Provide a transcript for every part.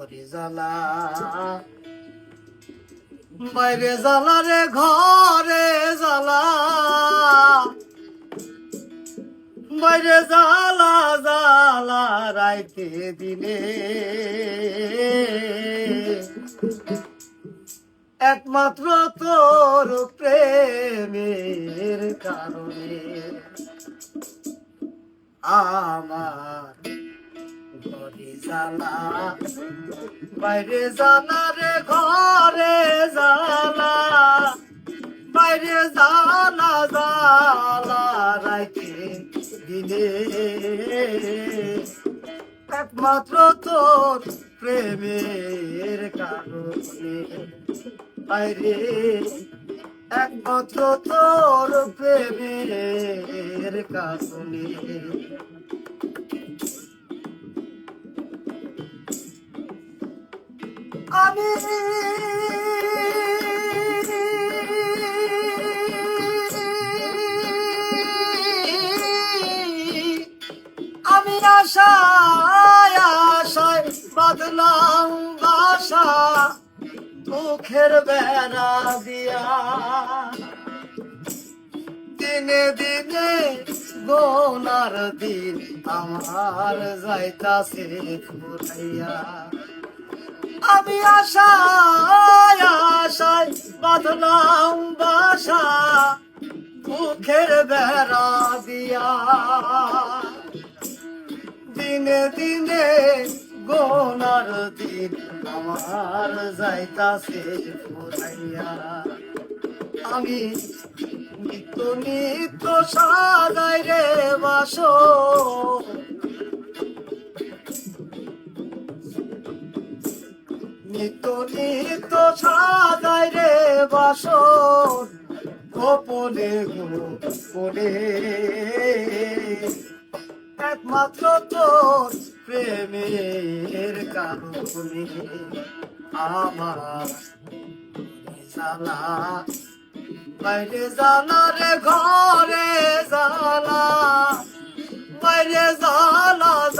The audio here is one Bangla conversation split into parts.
ঘরে জ্বালা। বাইরে জ্বালা রে, ঘরে জ্বালা। বাইরে জ্বালা জ্বালা রাইতে দিনে। একমাত্র তোর প্রেমের কারণে। আমার বাইরে জ্বালা রে, ঘরে জ্বালা। বাইরে জ্বালা জ্বালা রাইতে দিনে একমাত্র তোর প্রেমের কারণে। বাইরে একমাত্র তোর প্রেমের কারণে। আমি আমি আশায় আশায় বাদলাম বাসা মুখের বেড়া দিয়া। দিনে দিনে গোনার দিন আমার যাইতাছে ফুরাইয়া আমি আশায় আশায় বাঁধলাম বাসা, মুখের বেড়া দিয়া। দিনে দিনে গোনার দিন আমার যাইতাছে ফুরাইয়া। আমি নিত্য নিত্য সাজাই রে বাসো নিত্য নিত্য সাজাই রে বাসন, গোপনে গোপনে। একমাত্র তোর প্রেমের কারণে আমার জ্বালা বাইরে জ্বালা রে, ঘরে জ্বালা বাইরে রাইতে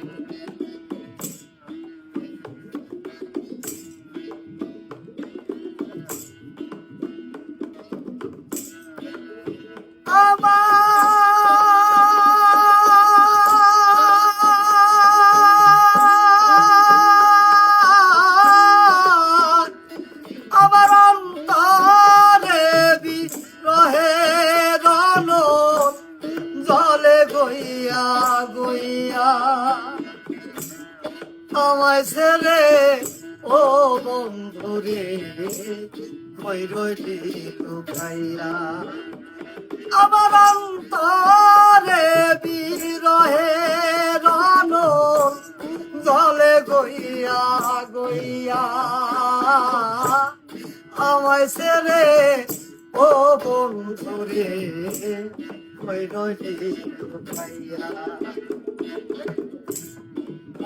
আমায় ছেড়ে, ও বন্ধুরে কই রইলি লুকাইয়া আমার অন্তরে বিরহে রন জলে গইয়া গইয়া। আমায় ছেড়ে, ও বন্ধুরে কই রইলি লুকাইয়া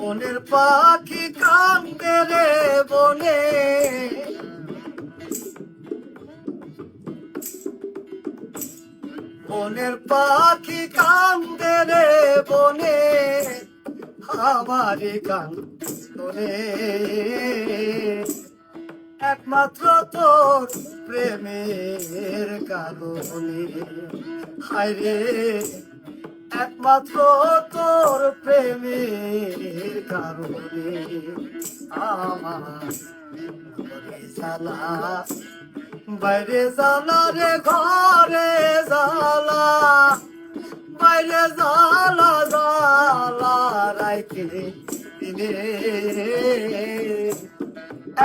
মনের পাখি কান্দে রে বনে। মনের পাখি কান্দে রে বনে। আমারি কান্দনে একমাত্র তোর প্রেমের কারণে। হায়রে একমাত্র তোর প্রেমের কারণে আমার জ্বালা। বাইরে জ্বালা রে, ঘরে জ্বালা। বাইরে জ্বালা জ্বালা রাইতে দিনে।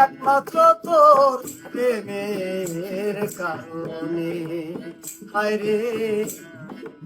একমাত্র তোর প্রেমের কারণে। হায়রে